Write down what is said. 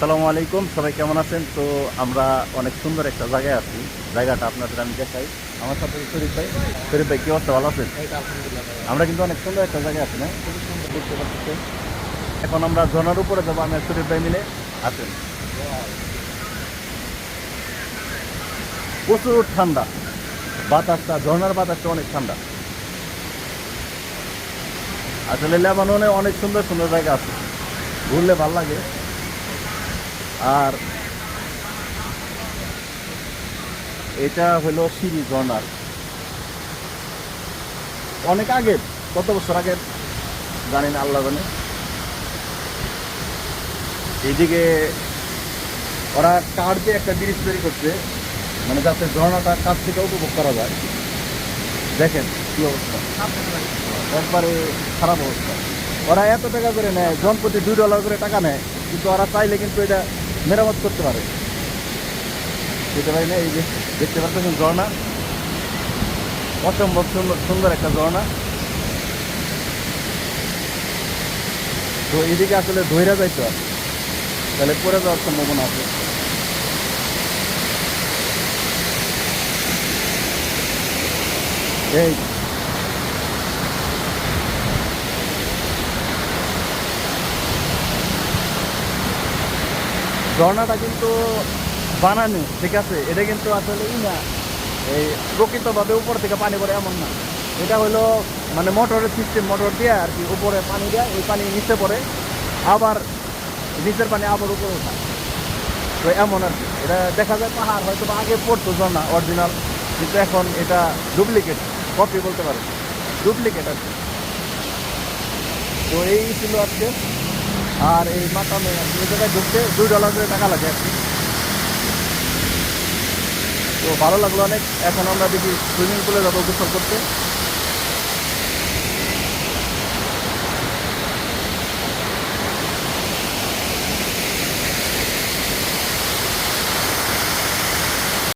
আসসালামু আলাইকুম সবাই কেমন আছেন? তো আমরা অনেক সুন্দর একটা জায়গায় আছি। জায়গাটা আপনাদের আমি দেখাই। আমার সাথে শরীফ ভাই। শরীফ ভাই কি অবস্থা? ভালো আছেন? আমরা কিন্তু অনেক সুন্দর একটা জায়গায় আছি না? এখন আমরা ঝর্ণার উপরে যাব। আমি শরীফ ভাই মিলে আছেন। প্রচুর ঠান্ডা। বাতাসটা ঝর্ণার বাতাসটা অনেক ঠান্ডা। আসলে লেবাননে অনেক সুন্দর সুন্দর জায়গা আছে। ঘুরলে ভালো লাগে। আর এটা হলো সিঁড়ি ঝর্ণার অনেক আগে, কত বছর আগে? জানি না আল্লাহ জানে। এইদিকে ওরা কাঠ দিয়ে একটা ব্রিজ তৈরি করছে মানে যাতে ঝর্ণাটা কাছ থেকে উপভোগ করা যায়। দেখেন কি অবস্থা। একবারে খারাপ অবস্থা। ওরা এত টাকা করে নেয় জন প্রতি দুই ডলার করে টাকা নেয়, কিন্তু ওরা চাইলে কিন্তু এটা মেরামত করতে পারে। বুঝতে পারি না, এই যে দেখতে পাচ্ছেন ঝর্ণা। অসম্ভব সুন্দর সুন্দর একটা ঝর্ণা। তো এদিকে আসলে ধৈরা যাইতে তাহলে পরে যাওয়ার সম্ভাবনা আছে। এই ঝর্ণাটা কিন্তু বানানো, ঠিক আছে? এটা কিন্তু আসলে না, এই প্রকৃতভাবে উপর থেকে পানি পড়ে এমন না। এটা হলো মানে মোটরের সিস্টেম মোটর দিয়ে আর কি উপরে পানি দেয় ওই পানি নিচে পড়ে, আবার নিচের পানি আবার উপরে ওঠা। তো এমন আর কি। এটা দেখা যায় পাহাড় হয়তো আগে পড়তো ঝর্ণা অরিজিনাল কিন্তু এখন এটা ডুপ্লিকেট কপি বলতে পারে ডুপ্লিকেট আর কি। তো এই ছিল আজকে। আর এই কি এই জায়গায় ঢুকতে দুই ডলার করে টাকা লাগে তো ভালো লাগল অনেক। এখন আমরা দেখি সুইমিং পুলে যাব গোসল করতে।